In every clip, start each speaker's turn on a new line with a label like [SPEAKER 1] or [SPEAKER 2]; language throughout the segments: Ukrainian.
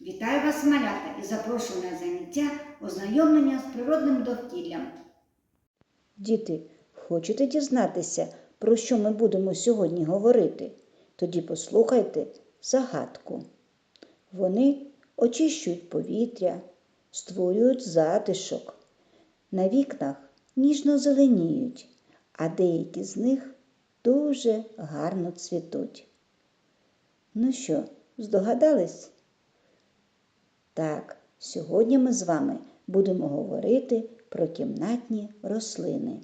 [SPEAKER 1] Вітаю вас, малята, і запрошую на заняття ознайомлення з природним довкіллям.
[SPEAKER 2] Діти, хочете дізнатися, про що ми будемо сьогодні говорити? Тоді послухайте загадку. Вони очищують повітря, створюють затишок. На вікнах ніжно зеленіють, а деякі з них дуже гарно цвітуть. Ну що, здогадались? Так, сьогодні ми з вами будемо говорити про кімнатні рослини.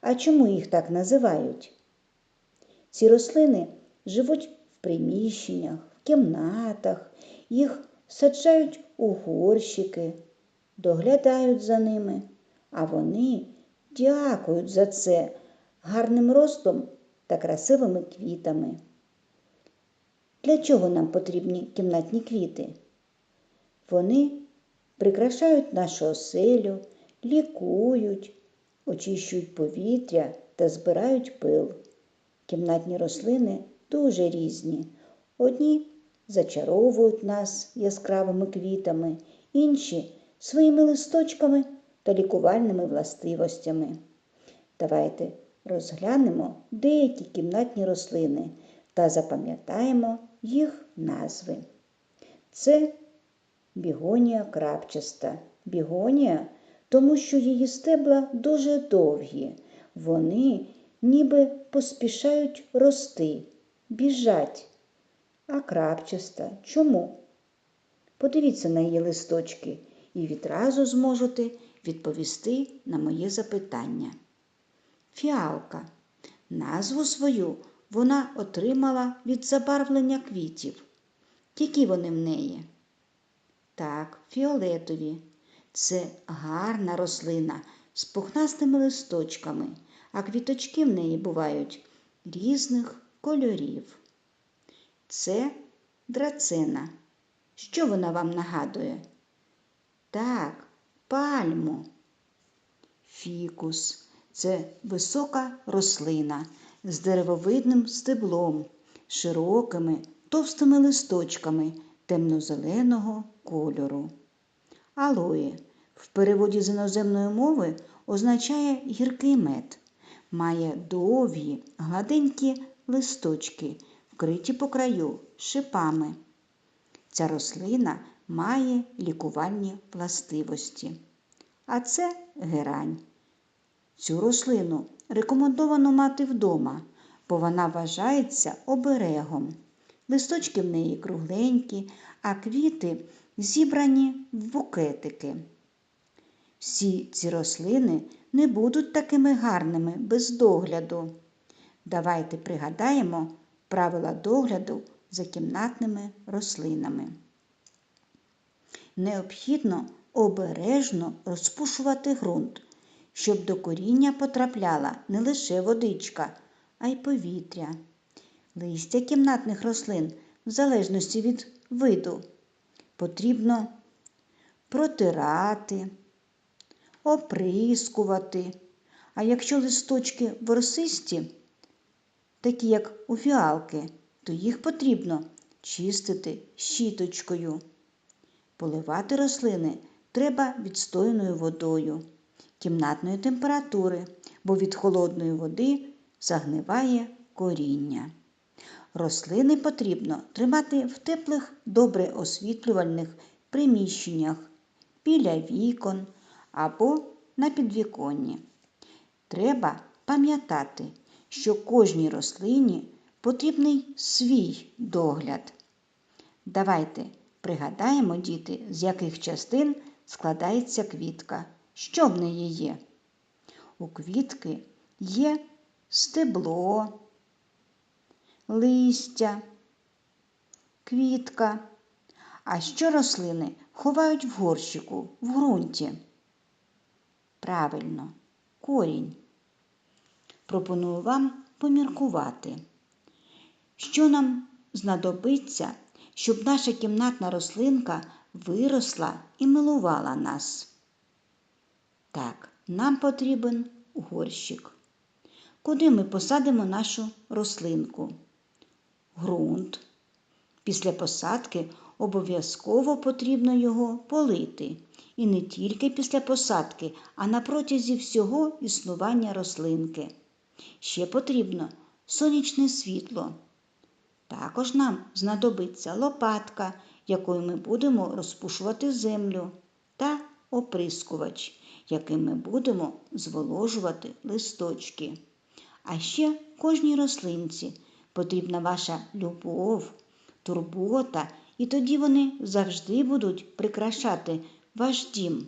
[SPEAKER 2] А чому їх так називають? Ці рослини живуть в приміщеннях, в кімнатах, їх саджають у горщики, доглядають за ними, а вони дякують за це гарним ростом та красивими квітами. Для чого нам потрібні кімнатні квіти? Вони прикрашають нашу оселю, лікують, очищують повітря та збирають пил. Кімнатні рослини дуже різні. Одні зачаровують нас яскравими квітами, інші своїми листочками та лікувальними властивостями. Давайте розглянемо деякі кімнатні рослини та запам'ятаємо їх назви. Це бігонія крапчаста. Бігонія, тому що її стебла дуже довгі. Вони ніби поспішають рости, біжать. А крапчаста чому? Подивіться на її листочки і відразу зможете відповісти на моє запитання. Фіалка. Назву свою вона отримала від забарвлення квітів. Які вони в неї? Так, фіолетові. Це гарна рослина з пухнастими листочками, а квіточки в неї бувають різних кольорів. Це драцена. Що вона вам нагадує? Так, пальму. Фікус це висока рослина з деревовидним стеблом, широкими, товстими листочками темно-зеленого кольору. Алоє в переводі з іноземної мови означає гіркий мед. Має довгі, гладенькі листочки, вкриті по краю шипами. Ця рослина має лікувальні властивості. А це герань. Цю рослину рекомендовано мати вдома, бо вона вважається оберегом. Листочки в неї кругленькі, а квіти зібрані в букетики. Всі ці рослини не будуть такими гарними без догляду. Давайте пригадаємо правила догляду за кімнатними рослинами. Необхідно обережно розпушувати ґрунт, щоб до коріння потрапляла не лише водичка, а й повітря. Листя кімнатних рослин, в залежності від виду, потрібно протирати, оприскувати. А якщо листочки ворсисті, такі як у фіалки, то їх потрібно чистити щіточкою. Поливати рослини треба відстояною водою кімнатної температури, бо від холодної води загниває коріння. Рослини потрібно тримати в теплих, добре освітлювальних приміщеннях біля вікон або на підвіконні. Треба пам'ятати, що кожній рослині потрібний свій догляд. Давайте пригадаємо, діти, з яких частин складається квітка. Що в неї є? У квітки є стебло, листя, квітка. А що рослини ховають в горщику, в ґрунті? Правильно, корінь. Пропоную вам поміркувати, що нам знадобиться, щоб наша кімнатна рослинка виросла і милувала нас. Так, нам потрібен горщик. Куди ми посадимо нашу рослинку? Грунт. Після посадки обов'язково потрібно його полити. І не тільки після посадки, а на протязі всього існування рослинки. Ще потрібно сонячне світло. Також нам знадобиться лопатка, якою ми будемо розпушувати землю, та оприскувач, яким ми будемо зволожувати листочки. А ще кожній рослинці потрібна ваша любов, турбота, і тоді вони завжди будуть прикрашати ваш дім.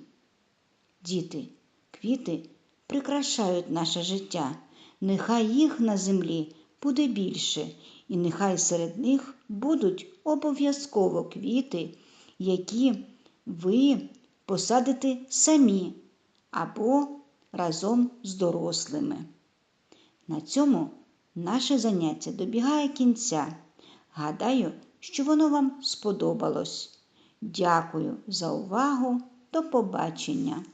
[SPEAKER 2] Діти, квіти прикрашають наше життя. Нехай їх на землі буде більше, і нехай серед них будуть обов'язково квіти, які ви посадите самі або разом з дорослими. На цьому наше заняття добігає кінця. Гадаю, що воно вам сподобалось. Дякую за увагу. До побачення!